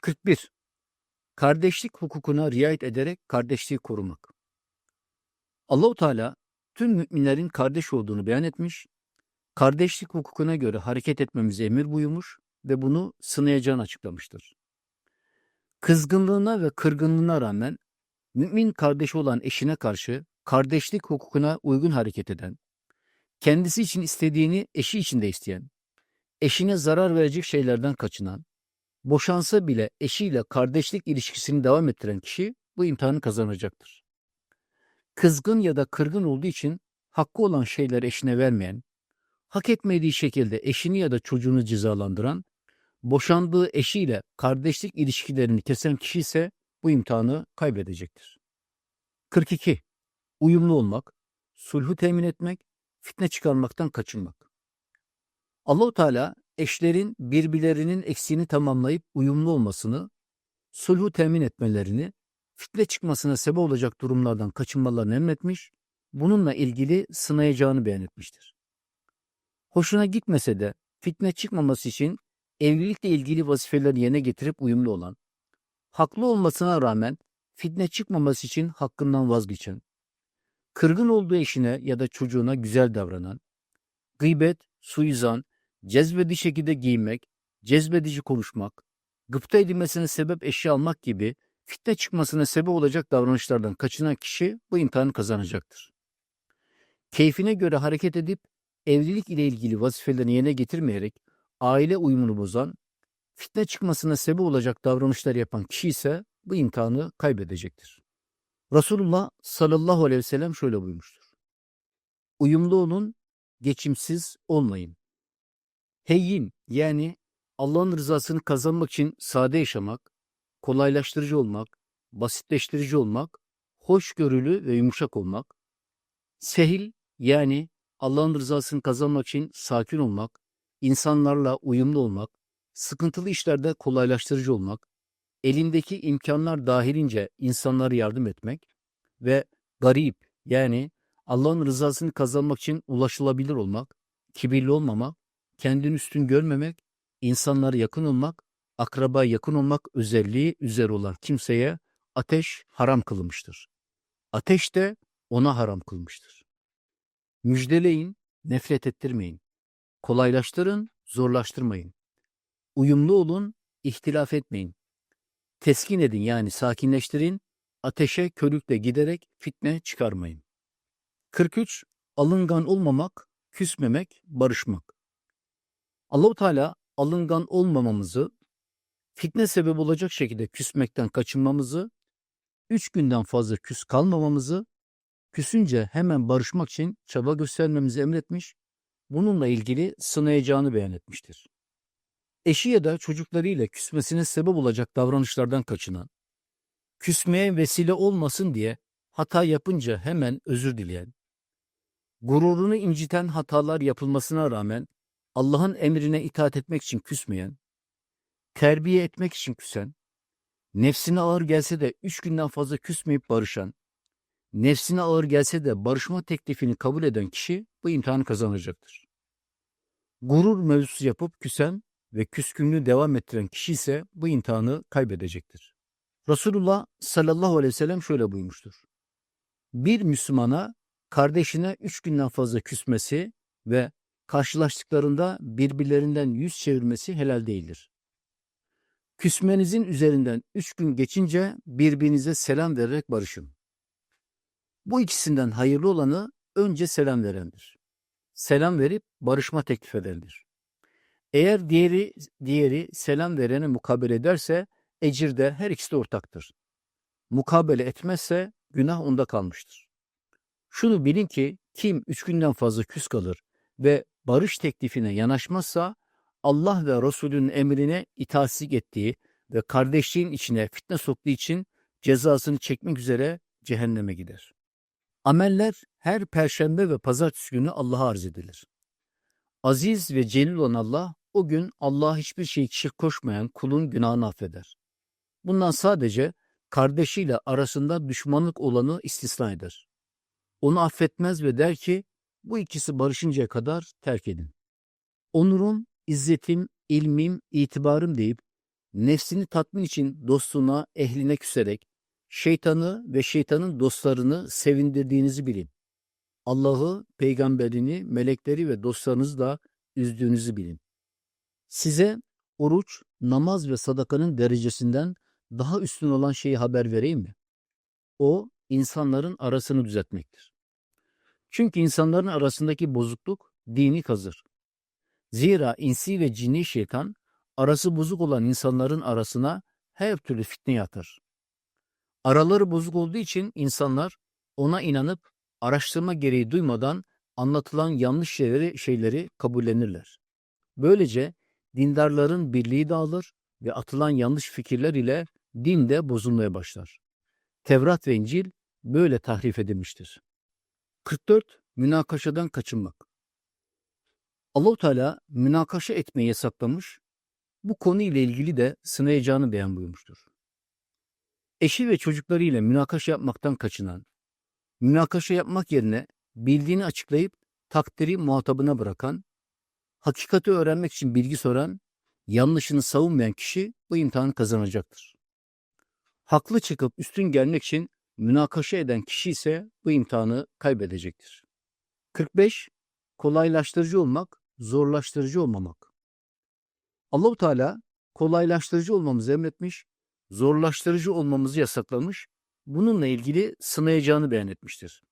41. Kardeşlik hukukuna riayet ederek kardeşliği korumak. Allahu Teala tüm müminlerin kardeş olduğunu beyan etmiş, kardeşlik hukukuna göre hareket etmemize emir buyurmuş ve bunu sınayacağını açıklamıştır. Kızgınlığına ve kırgınlığına rağmen mümin kardeşi olan eşine karşı kardeşlik hukukuna uygun hareket eden, kendisi için istediğini eşi için de isteyen, eşine zarar verecek şeylerden kaçınan, boşansa bile eşiyle kardeşlik ilişkisini devam ettiren kişi bu imtihanı kazanacaktır. Kızgın ya da kırgın olduğu için hakkı olan şeyler eşine vermeyen, hak etmediği şekilde eşini ya da çocuğunu cezalandıran, boşandığı eşiyle kardeşlik ilişkilerini kesen kişi ise bu imtihanı kaybedecektir. 42. Uyumlu olmak, sulhu temin etmek, fitne çıkarmaktan kaçınmak. Allahu Teala eşlerin birbirlerinin eksiğini tamamlayıp uyumlu olmasını, sulhu temin etmelerini, fitne çıkmasına sebep olacak durumlardan kaçınmalarını emretmiş, bununla ilgili sınayacağını beyan etmiştir. Hoşuna gitmese de fitne çıkmaması için evlilikle ilgili vazifeleri yerine getirip uyumlu olan, haklı olmasına rağmen fitne çıkmaması için hakkından vazgeçen, kırgın olduğu eşine ya da çocuğuna güzel davranan, gıybet, suizan, cezbedici şekilde giyinmek, cezbedici konuşmak, gıpta edilmesine sebep eşya almak gibi fitne çıkmasına sebep olacak davranışlardan kaçınan kişi bu imtihanı kazanacaktır. Keyfine göre hareket edip evlilik ile ilgili vazifelerini yerine getirmeyerek aile uyumunu bozan, fitne çıkmasına sebep olacak davranışlar yapan kişi ise bu imtihanı kaybedecektir. Resulullah sallallahu aleyhi ve sellem şöyle buyurmuştur. Uyumlu olun, geçimsiz olmayın. Heyyin yani Allah'ın rızasını kazanmak için sade yaşamak, kolaylaştırıcı olmak, basitleştirici olmak, hoşgörülü ve yumuşak olmak. Sehil yani Allah'ın rızasını kazanmak için sakin olmak, insanlarla uyumlu olmak, sıkıntılı işlerde kolaylaştırıcı olmak, elindeki imkanlar dahilince insanlara yardım etmek ve garip yani Allah'ın rızasını kazanmak için ulaşılabilir olmak, kibirli olmamak, kendini üstün görmemek, insanlara yakın olmak, akraba yakın olmak özelliği üzere olan kimseye ateş haram kılınmıştır. Ateş de ona haram kılmıştır. Müjdeleyin, nefret ettirmeyin. Kolaylaştırın, zorlaştırmayın. Uyumlu olun, ihtilaf etmeyin. Teskin edin yani sakinleştirin, ateşe körükle giderek fitne çıkarmayın. 43. Alıngan olmamak, küsmemek, barışmak. Allahu Teala alıngan olmamamızı, fitne sebep olacak şekilde küsmekten kaçınmamızı, üç günden fazla küs kalmamamızı, küsünce hemen barışmak için çaba göstermemizi emretmiş, bununla ilgili sınayacağını beyan etmiştir. Eşi ya da çocuklarıyla küsmesine sebep olacak davranışlardan kaçınan, küsmeye vesile olmasın diye hata yapınca hemen özür dileyen, gururunu inciten hatalar yapılmasına rağmen Allah'ın emrine itaat etmek için küsmeyen, terbiye etmek için küsen, nefsine ağır gelse de üç günden fazla küsmeyip barışan, nefsine ağır gelse de barışma teklifini kabul eden kişi bu imtihanı kazanacaktır. Gurur mevzusu yapıp küsen ve küskünlüğü devam ettiren kişi ise bu imtihanı kaybedecektir. Resulullah sallallahu aleyhi ve sellem şöyle buyurmuştur. Bir Müslümana kardeşine üç günden fazla küsmesi ve karşılaştıklarında birbirlerinden yüz çevirmesi helal değildir. Küsmenizin üzerinden üç gün geçince birbirinize selam vererek barışın. Bu ikisinden hayırlı olanı önce selam verendir. Selam verip barışma teklif edendir. Eğer diğeri diğeri selam verene mukabele ederse ecirde her ikisi de ortaktır. Mukabele etmezse günah onda kalmıştır. Şunu bilin ki kim üç günden fazla küs kalır ve barış teklifine yanaşmazsa Allah ve Resulünün emrine itaatsizlik ettiği ve kardeşliğin içine fitne soktuğu için cezasını çekmek üzere cehenneme gider. Ameller her perşembe ve pazartesi günü Allah'a arz edilir. Aziz ve celil olan Allah o gün Allah'a hiçbir şey şirk koşmayan kulun günahını affeder. Bundan sadece kardeşiyle arasında düşmanlık olanı istisna eder. Onu affetmez ve der ki bu ikisi barışıncaya kadar terk edin. Onurum, izzetim, ilmim, itibarım deyip nefsini tatmin için dostuna, ehline küserek, şeytanı ve şeytanın dostlarını sevindirdiğinizi bilin. Allah'ı, peygamberini, melekleri ve dostlarınızla üzdüğünüzü bilin. Size oruç, namaz ve sadakanın derecesinden daha üstün olan şeyi haber vereyim mi? O, insanların arasını düzeltmektir. Çünkü insanların arasındaki bozukluk dini kazır. Zira insi ve cinni şeytan arası bozuk olan insanların arasına her türlü fitne atar. Araları bozuk olduğu için insanlar ona inanıp araştırma gereği duymadan anlatılan yanlış şeyleri, şeyleri kabullenirler. Böylece dindarların birliği dağılır ve atılan yanlış fikirler ile din de bozulmaya başlar. Tevrat ve İncil böyle tahrif edilmiştir. 44. Münakaşadan kaçınmak. Allahu Teala münakaşa etmeyi yasaklamış, bu konu ile ilgili de sınayacağını beyan buyurmuştur. Eşi ve çocuklarıyla münakaşa yapmaktan kaçınan, münakaşa yapmak yerine bildiğini açıklayıp takdiri muhatabına bırakan, hakikati öğrenmek için bilgi soran, yanlışını savunmayan kişi bu imtihanı kazanacaktır. Haklı çıkıp üstün gelmek için münakaşa eden kişi ise bu imtihanı kaybedecektir. 45. Kolaylaştırıcı olmak, zorlaştırıcı olmamak. Allahu Teala kolaylaştırıcı olmamızı emretmiş, zorlaştırıcı olmamızı yasaklamış, bununla ilgili sınayacağını beyan etmiştir.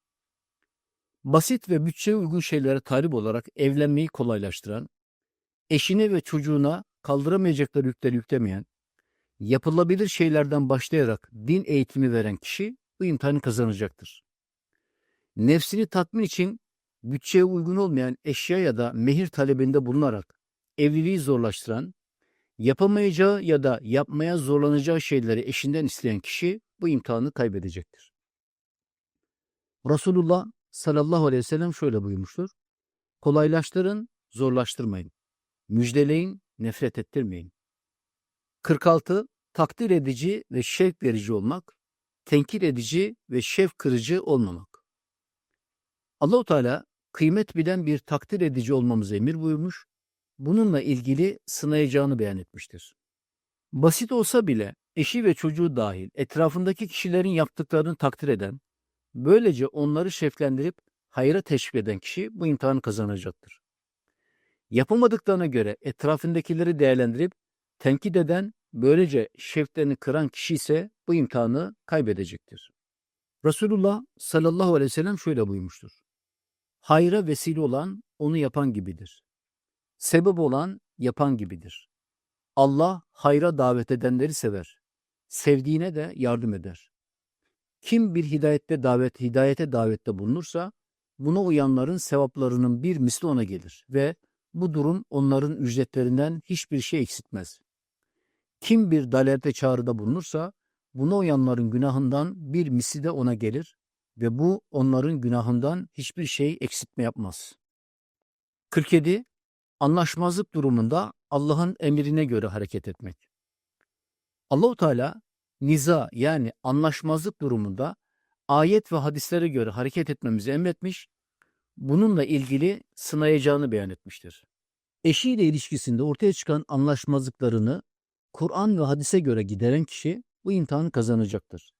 Basit ve bütçeye uygun şeylere talip olarak evlenmeyi kolaylaştıran, eşine ve çocuğuna kaldıramayacakları yükleri yüklemeyen, yapılabilir şeylerden başlayarak din eğitimi veren kişi bu imtihanı kazanacaktır. Nefsini tatmin için bütçeye uygun olmayan eşya ya da mehir talebinde bulunarak evliliği zorlaştıran, yapamayacağı ya da yapmaya zorlanacağı şeyleri eşinden isteyen kişi bu imtihanı kaybedecektir. Resulullah sallallahu aleyhi ve sellem şöyle buyurmuştur. Kolaylaştırın, zorlaştırmayın. Müjdeleyin, nefret ettirmeyin. 46. Takdir edici ve şevk verici olmak, tenkit edici ve şevk kırıcı olmamak. Allahu Teala kıymet bilen bir takdir edici olmamızı emir buyurmuş, bununla ilgili sınayacağını beyan etmiştir. Basit olsa bile eşi ve çocuğu dahil etrafındaki kişilerin yaptıklarını takdir eden, böylece onları şeflendirip hayra teşvik eden kişi bu imtihanı kazanacaktır. Yapamadıklarına göre etrafındakileri değerlendirip tenkit eden, böylece şeflerini kıran kişi ise bu imtihanı kaybedecektir. Resulullah sallallahu aleyhi ve sellem şöyle buyurmuştur. Hayra vesile olan onu yapan gibidir. Sebep olan yapan gibidir. Allah hayra davet edenleri sever. Sevdiğine de yardım eder. Kim bir hidayette davet, hidayete davette bulunursa buna uyanların sevaplarının bir misli ona gelir ve bu durum onların ücretlerinden hiçbir şey eksiltmez. Kim bir dalalete çağrıda bulunursa buna uyanların günahından bir misli de ona gelir ve bu onların günahından hiçbir şey eksiltme yapmaz. 47. Anlaşmazlık durumunda Allah'ın emrine göre hareket etmek. Allahu Teala niza yani anlaşmazlık durumunda ayet ve hadislere göre hareket etmemizi emretmiş, bununla ilgili sınayacağını beyan etmiştir. Eşiyle ilişkisinde ortaya çıkan anlaşmazlıklarını Kur'an ve hadise göre gideren kişi bu imtihanı kazanacaktır.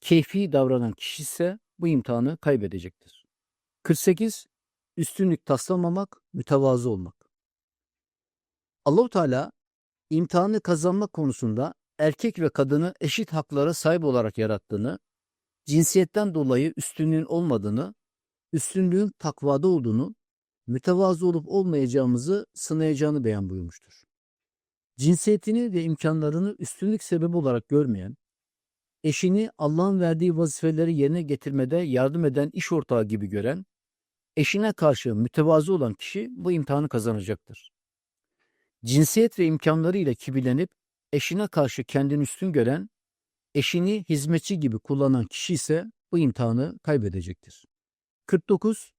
Keyfi davranan kişi ise bu imtihanı kaybedecektir. 48. Üstünlük taslamamak, mütevazı olmak. Allahu Teala imtihanı kazanmak konusunda erkek ve kadını eşit haklara sahip olarak yarattığını, cinsiyetten dolayı üstünlüğün olmadığını, üstünlüğün takvada olduğunu, mütevazı olup olmayacağımızı sınayacağını beyan buyurmuştur. Cinsiyetini ve imkanlarını üstünlük sebebi olarak görmeyen, eşini Allah'ın verdiği vazifeleri yerine getirmede yardım eden iş ortağı gibi gören, eşine karşı mütevazı olan kişi bu imtihanı kazanacaktır. Cinsiyet ve imkanları ile kibirlenip eşine karşı kendini üstün gören, eşini hizmetçi gibi kullanan kişi ise bu imtihanı kaybedecektir. 49.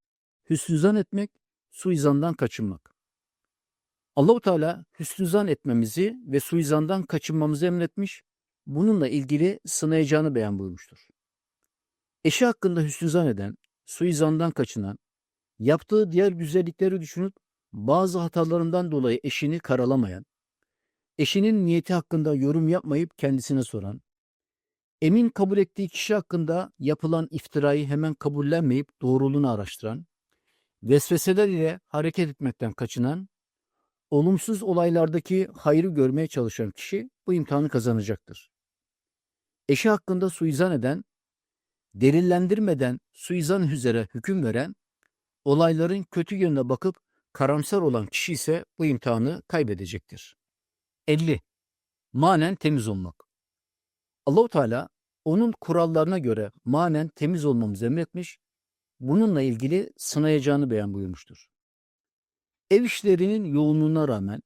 Hüsnüzan etmek, suizandan kaçınmak. Allahu Teala hüsnüzan etmemizi ve suizandan kaçınmamızı emretmiş, bununla ilgili sınayacağını beyan buyurmuştur. Eşi hakkında hüsnüzan eden, suizandan kaçınan, yaptığı diğer güzellikleri düşünüp bazı hatalarından dolayı eşini karalamayan, eşinin niyeti hakkında yorum yapmayıp kendisine soran, emin kabul ettiği kişi hakkında yapılan iftirayı hemen kabullenmeyip doğruluğunu araştıran, vesveseler ile hareket etmekten kaçınan, olumsuz olaylardaki hayrı görmeye çalışan kişi bu imtihanı kazanacaktır. Eşi hakkında suizan eden, delillendirmeden suizan üzere hüküm veren, olayların kötü yönüne bakıp karamsar olan kişi ise bu imtihanı kaybedecektir. 50. Manen temiz olmak. Allahu Teala onun kurallarına göre manen temiz olmamızı emretmiş, bununla ilgili sınayacağını beyan buyurmuştur. Ev işlerinin yoğunluğuna rağmen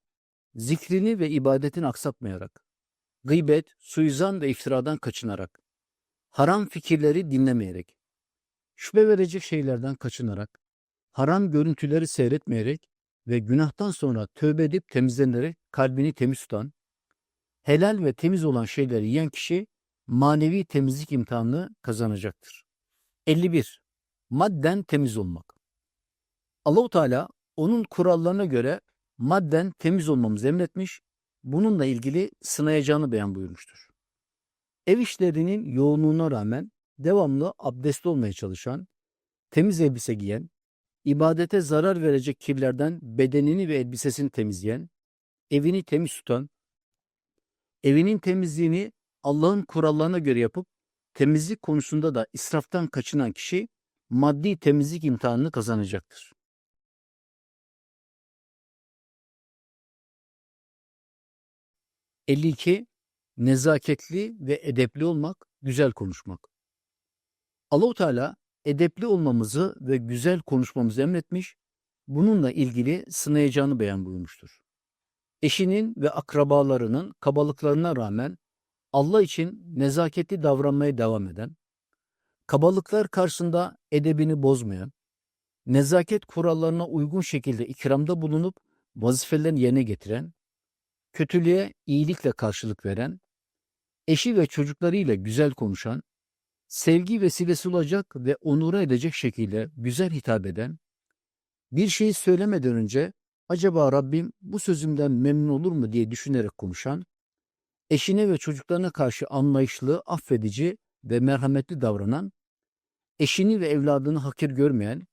zikrini ve ibadetini aksatmayarak, gıybet, suizan ve iftiradan kaçınarak, haram fikirleri dinlemeyerek, şüphe verecek şeylerden kaçınarak, haram görüntüleri seyretmeyerek ve günahtan sonra tövbe edip temizlenerek kalbini temiz tutan, helal ve temiz olan şeyleri yiyen kişi manevi temizlik imtihanını kazanacaktır. 51. Madden temiz olmak. Allahu Teala onun kurallarına göre madden temiz olmamızı emretmiş, bununla ilgili sınayacağını beyan buyurmuştur. Ev işlerinin yoğunluğuna rağmen devamlı abdestli olmaya çalışan, temiz elbise giyen, ibadete zarar verecek kirlerden bedenini ve elbisesini temizleyen, evini temiz tutan, evinin temizliğini Allah'ın kurallarına göre yapıp temizlik konusunda da israftan kaçınan kişi maddi temizlik imtihanını kazanacaktır. ...52... Nezaketli ve edepli olmak, güzel konuşmak. Allahu Teala edepli olmamızı ve güzel konuşmamızı emretmiş, bununla ilgili sınayacağını beyan buyurmuştur. Eşinin ve akrabalarının kabalıklarına rağmen Allah için nezaketli davranmaya devam eden, kabalıklar karşısında edebini bozmayan, nezaket kurallarına uygun şekilde ikramda bulunup vazifelerini yerine getiren, kötülüğe iyilikle karşılık veren, eşi ve çocuklarıyla güzel konuşan, sevgi vesilesi olacak ve onura edecek şekilde güzel hitap eden, bir şeyi söylemeden önce acaba Rabbim bu sözümden memnun olur mu? diye düşünerek konuşan, eşine ve çocuklarına karşı anlayışlı, affedici ve merhametli davranan, eşini ve evladını hakir görmeyen,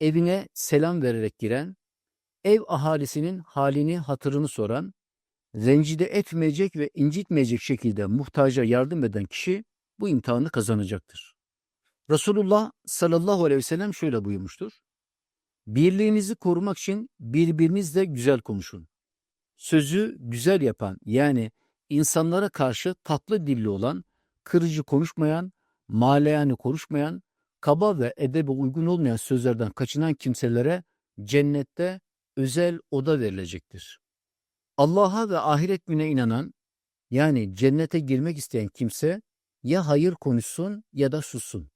evine selam vererek giren, ev ahalisinin halini, hatırını soran, rencide etmeyecek ve incitmeyecek şekilde muhtaca yardım eden kişi bu imtihanı kazanacaktır. Resulullah sallallahu aleyhi ve sellem şöyle buyurmuştur. Birliğinizi korumak için birbirinizle güzel konuşun. Sözü güzel yapan yani insanlara karşı tatlı dilli olan, kırıcı konuşmayan, maleyani konuşmayan, kaba ve edebe uygun olmayan sözlerden kaçınan kimselere cennette özel oda verilecektir. Allah'a ve ahiret güne inanan, yani cennete girmek isteyen kimse ya hayır konuşsun ya da sussun.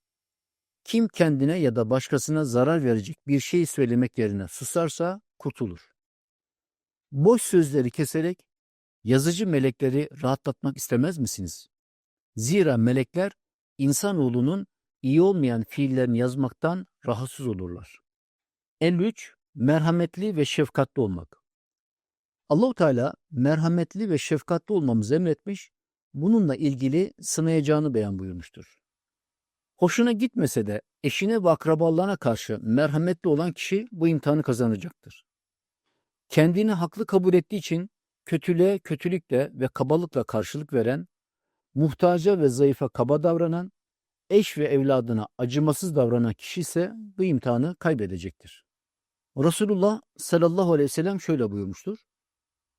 Kim kendine ya da başkasına zarar verecek bir şey söylemek yerine susarsa kurtulur. Boş sözleri keserek yazıcı melekleri rahatlatmak istemez misiniz? Zira melekler insanoğlunun iyi olmayan fiillerini yazmaktan rahatsız olurlar. 53. Merhametli ve şefkatli olmak. Allahu Teala merhametli ve şefkatli olmamızı emretmiş, bununla ilgili sınayacağını beyan buyurmuştur. Hoşuna gitmese de eşine ve akrabalarına karşı merhametli olan kişi bu imtihanı kazanacaktır. Kendini haklı kabul ettiği için kötülüğe kötülükle ve kabalıkla karşılık veren, muhtaca ve zayıfa kaba davranan, eş ve evladına acımasız davranan kişi ise bu imtihanı kaybedecektir. Resulullah sallallahu aleyhi ve sellem şöyle buyurmuştur.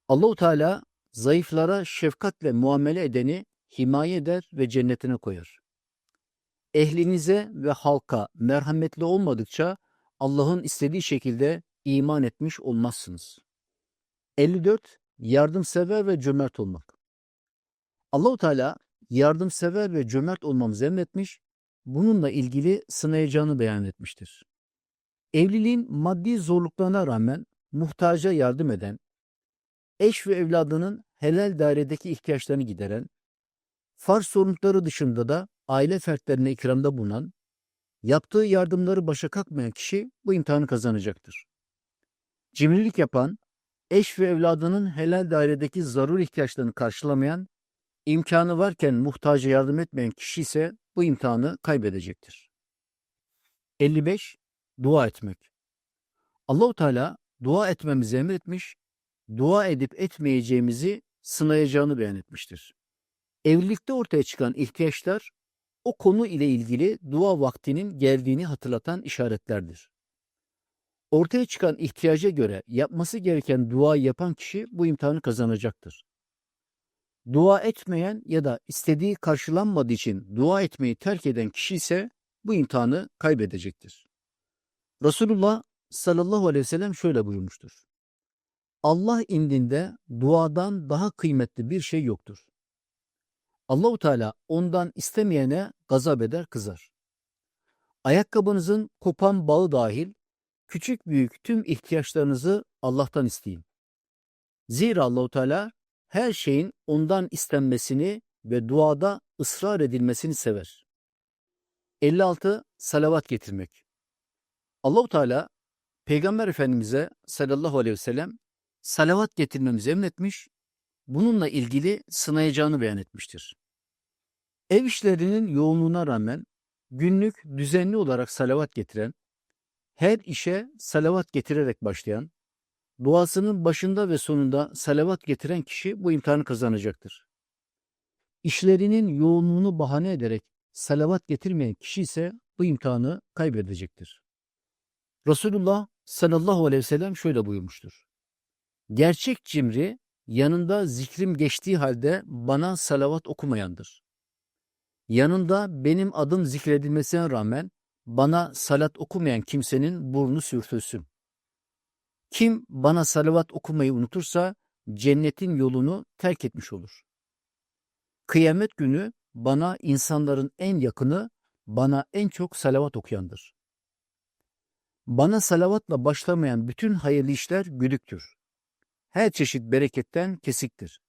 Allahu Teala zayıflara şefkatle muamele edeni himaye eder ve cennetine koyar. Ehlinize ve halka merhametli olmadıkça Allah'ın istediği şekilde iman etmiş olmazsınız. 54. Yardımsever ve cömert olmak. Allahu Teala yardımsever ve cömert olmamızı emretmiş, bununla ilgili sınayacağını beyan etmiştir. Evliliğin maddi zorluklarına rağmen muhtaca yardım eden, eş ve evladının helal dairedeki ihtiyaçlarını gideren, farz sorumlulukları dışında da aile fertlerine ikramda bulunan, yaptığı yardımları başa kalkmayan kişi bu imtihanı kazanacaktır. Cimrilik yapan, eş ve evladının helal dairedeki zarur ihtiyaçlarını karşılamayan, imkanı varken muhtaca yardım etmeyen kişi ise bu imtihanı kaybedecektir. 55. Dua etmek. Allahu Teala dua etmemizi emretmiş, dua edip etmeyeceğimizi sınayacağını beyan etmiştir. Evlilikte ortaya çıkan ihtiyaçlar o konu ile ilgili dua vaktinin geldiğini hatırlatan işaretlerdir. Ortaya çıkan ihtiyaca göre yapması gereken dua yapan kişi bu imtihanı kazanacaktır. Dua etmeyen ya da istediği karşılanmadığı için dua etmeyi terk eden kişi ise bu imtihanı kaybedecektir. Resulullah sallallahu aleyhi ve sellem şöyle buyurmuştur. Allah indinde duadan daha kıymetli bir şey yoktur. Allahu Teala ondan istemeyene gazap eder, kızar. Ayakkabınızın kopan bağı dahil küçük büyük tüm ihtiyaçlarınızı Allah'tan isteyin. Zira Allahu Teala her şeyin ondan istenmesini ve duada ısrar edilmesini sever. 56 salavat getirmek. Allahu Teala Peygamber Efendimize sallallahu aleyhi ve sellem salavat getirmemizi emretmiş, bununla ilgili sınayacağını beyan etmiştir. Ev işlerinin yoğunluğuna rağmen günlük düzenli olarak salavat getiren, her işe salavat getirerek başlayan, duasının başında ve sonunda salavat getiren kişi bu imtihanı kazanacaktır. İşlerinin yoğunluğunu bahane ederek salavat getirmeyen kişi ise bu imtihanı kaybedecektir. Resulullah sallallahu aleyhi ve sellem şöyle buyurmuştur. Gerçek cimri yanında zikrim geçtiği halde bana salavat okumayandır. Yanında benim adım zikredilmesine rağmen bana salat okumayan kimsenin burnu sürtülsün. Kim bana salavat okumayı unutursa cennetin yolunu terk etmiş olur. Kıyamet günü bana insanların en yakını, bana en çok salavat okuyandır. Bana salavatla başlamayan bütün hayırlı işler güdüktür. Her çeşit bereketten kesiktir.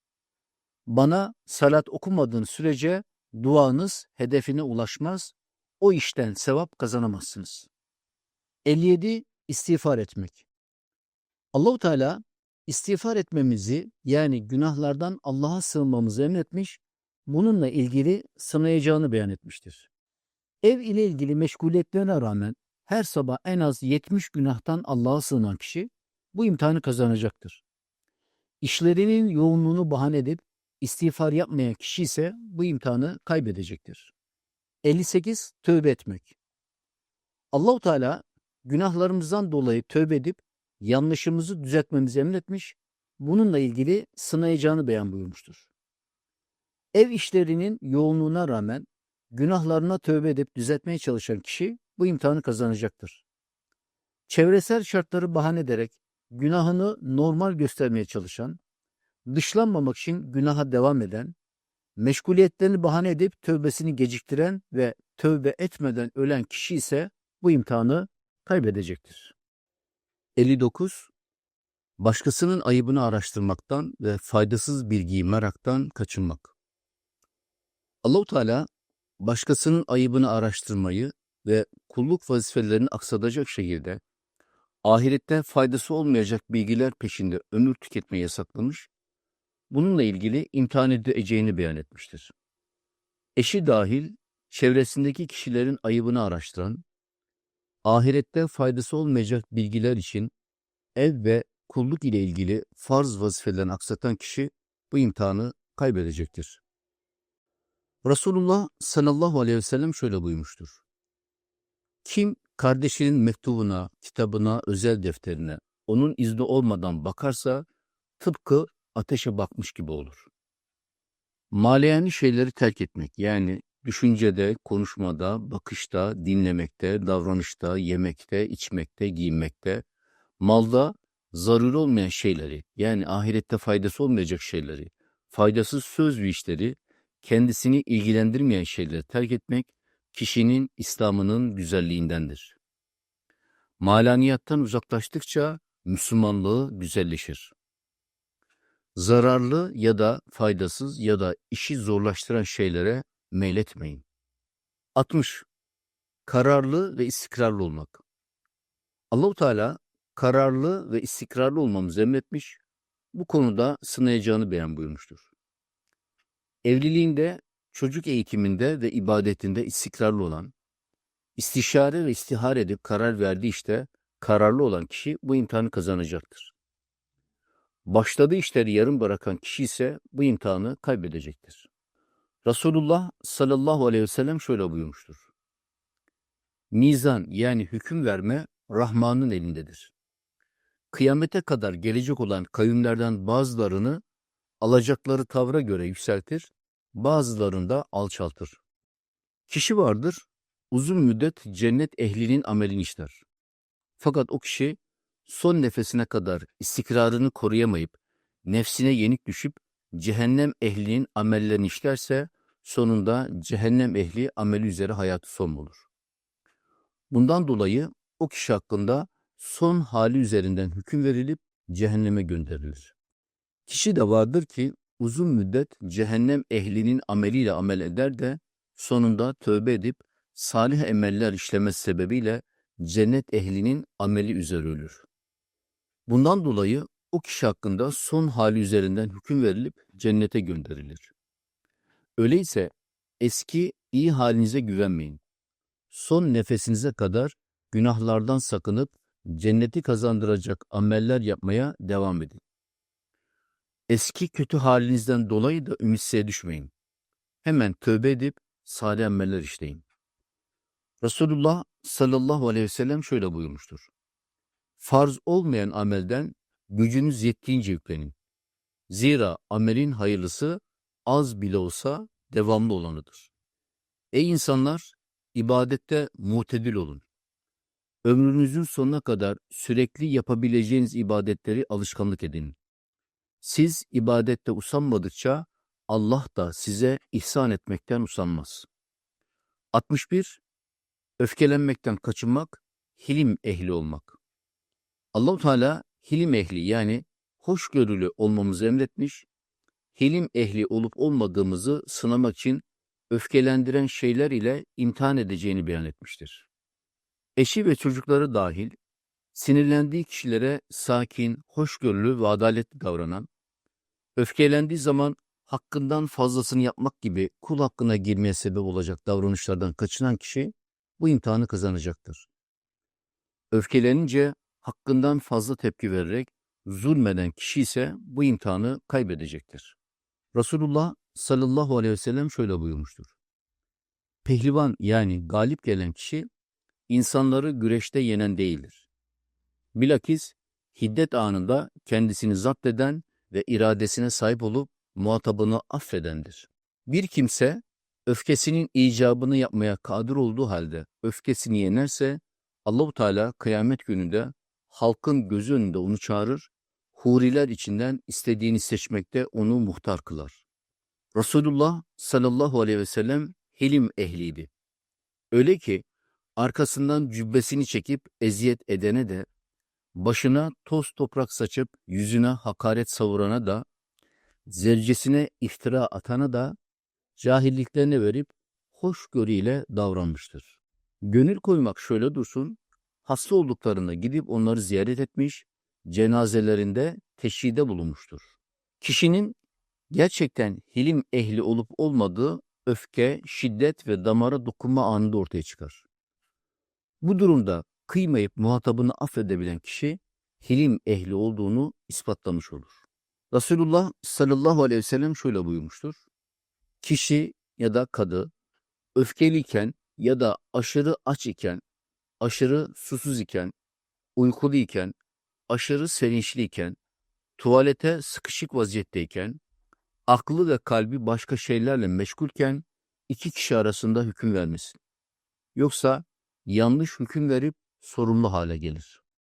Bana salat okumadığın sürece duanız hedefine ulaşmaz, o işten sevap kazanamazsınız. 57. İstiğfar etmek. Allahu Teala istiğfar etmemizi yani günahlardan Allah'a sığınmamızı emretmiş, bununla ilgili sınayacağını beyan etmiştir. Ev ile ilgili meşguliyetlerine rağmen her sabah en az 70 günahtan Allah'a sığınan kişi bu imtihanı kazanacaktır. İşlerinin yoğunluğunu bahane edip istiğfar yapmayan kişi ise bu imtihanı kaybedecektir. 58. Tövbe etmek. Allahu Teala günahlarımızdan dolayı tövbe edip yanlışımızı düzeltmemizi emretmiş, bununla ilgili sınayacağını beyan buyurmuştur. Ev işlerinin yoğunluğuna rağmen günahlarına tövbe edip düzeltmeye çalışan kişi bu imtihanı kazanacaktır. Çevresel şartları bahane ederek günahını normal göstermeye çalışan, dışlanmamak için günaha devam eden, meşguliyetlerini bahane edip tövbesini geciktiren ve tövbe etmeden ölen kişi ise bu imtihanı kaybedecektir. 59. Başkasının ayıbını araştırmaktan ve faydasız bilgiyi meraktan kaçınmak. Allahu Teala başkasının ayıbını araştırmayı ve kulluk vazifelerini aksatacak şekilde ahirette faydası olmayacak bilgiler peşinde ömür tüketmeyi yasaklamış, bununla ilgili imtihan edeceğini beyan etmiştir. Eşi dahil çevresindeki kişilerin ayıbını araştıran, ahirette faydası olmayacak bilgiler için ev ve kulluk ile ilgili farz vazifelerini aksatan kişi bu imtihanı kaybedecektir. Resulullah sallallahu aleyhi ve sellem şöyle buyurmuştur. Kim kardeşinin mektubuna, kitabına, özel defterine onun izni olmadan bakarsa tıpkı ateşe bakmış gibi olur. Maliyani şeyleri terk etmek yani düşüncede, konuşmada, bakışta, dinlemekte, davranışta, yemekte, içmekte, giyinmekte, malda zaruri olmayan şeyleri yani ahirette faydası olmayacak şeyleri, faydasız söz ve işleri, kendisini ilgilendirmeyen şeyleri terk etmek kişinin İslam'ının güzelliğindendir. Malaniyattan uzaklaştıkça Müslümanlığı güzelleşir. Zararlı ya da faydasız ya da işi zorlaştıran şeylere meyletmeyin. 60. Kararlı ve istikrarlı olmak. Allahu Teala kararlı ve istikrarlı olmamızı emretmiş, bu konuda sınayacağını beyan buyurmuştur. Evliliğinde, çocuk eğitiminde ve ibadetinde istikrarlı olan, istişare ve istihar edip karar verdiği işte kararlı olan kişi bu imtihanı kazanacaktır. Başladığı işleri yarım bırakan kişi ise bu imtihanı kaybedecektir. Resulullah sallallahu aleyhi ve sellem şöyle buyurmuştur. Mizan yani hüküm verme Rahman'ın elindedir. Kıyamete kadar gelecek olan kavimlerden bazılarını alacakları tavra göre yükseltir, bazılarını da alçaltır. Kişi vardır, uzun müddet cennet ehlinin amelini işler. Fakat o kişi son nefesine kadar istikrarını koruyamayıp, nefsine yenik düşüp, cehennem ehlinin amellerini işlerse, sonunda cehennem ehli ameli üzere hayatı son bulur. Bundan dolayı o kişi hakkında son hali üzerinden hüküm verilip cehenneme gönderilir. Kişi de vardır ki uzun müddet cehennem ehlinin ameliyle amel eder de sonunda tövbe edip salih emeller işlemesi sebebiyle cennet ehlinin ameli üzere ölür. Bundan dolayı o kişi hakkında son hali üzerinden hüküm verilip cennete gönderilir. Öyleyse eski iyi halinize güvenmeyin. Son nefesinize kadar günahlardan sakınıp cenneti kazandıracak ameller yapmaya devam edin. Eski kötü halinizden dolayı da ümitsizliğe düşmeyin. Hemen tövbe edip salih ameller işleyin. Resulullah sallallahu aleyhi ve sellem şöyle buyurmuştur. Farz olmayan amelden gücünüz yettiğince yüklenin. Zira amelin hayırlısı az bile olsa devamlı olanıdır. Ey insanlar, ibadette mutedil olun. Ömrünüzün sonuna kadar sürekli yapabileceğiniz ibadetleri alışkanlık edin. Siz ibadette usanmadıkça Allah da size ihsan etmekten usanmaz. 61. Öfkelenmekten kaçınmak, hilim ehli olmak. Allahu Teala hilim ehli yani hoşgörülü olmamızı emretmiş, hilim ehli olup olmadığımızı sınamak için öfkelendiren şeyler ile imtihan edeceğini beyan etmiştir. Eşi ve çocukları dahil sinirlendiği kişilere sakin, hoşgörülü ve adaletli davranan, öfkelendiği zaman hakkından fazlasını yapmak gibi kul hakkına girmeye sebep olacak davranışlardan kaçınan kişi bu imtihanı kazanacaktır. Öfkelenince hakkından fazla tepki vererek zulmeden kişi ise bu imtihanı kaybedecektir. Resulullah sallallahu aleyhi ve sellem şöyle buyurmuştur. Pehlivan yani galip gelen kişi insanları güreşte yenen değildir. Bilakis hiddet anında kendisini zapt eden ve iradesine sahip olup muhatabını affedendir. Bir kimse öfkesinin icabını yapmaya kadir olduğu halde öfkesini yenerse Allahu Teala kıyamet gününde halkın gözü önünde onu çağırır, huriler içinden istediğini seçmekte onu muhtar kılar. Resulullah sallallahu aleyhi ve sellem hilim ehliydi. Öyle ki arkasından cübbesini çekip eziyet edene de, başına toz toprak saçıp yüzüne hakaret savurana da, zercesine iftira atana da, cahilliklerine verip hoşgörüyle davranmıştır. Gönül koymak şöyle dursun, hasta olduklarında gidip onları ziyaret etmiş, cenazelerinde teşhide bulunmuştur. Kişinin gerçekten hilim ehli olup olmadığı öfke, şiddet ve damara dokunma anında ortaya çıkar. Bu durumda kıymayıp muhatabını affedebilen kişi hilim ehli olduğunu ispatlamış olur. Resulullah sallallahu aleyhi ve sellem şöyle buyurmuştur. Kişi ya da kadı öfkeliyken ya da aşırı aç iken, aşırı susuz iken, uykulu iken, aşırı sevinçliyken, tuvalete sıkışık vaziyetteyken, aklı ve kalbi başka şeylerle meşgulken iki kişi arasında hüküm vermesin. Yoksa yanlış hüküm verip sorumlu hale gelir.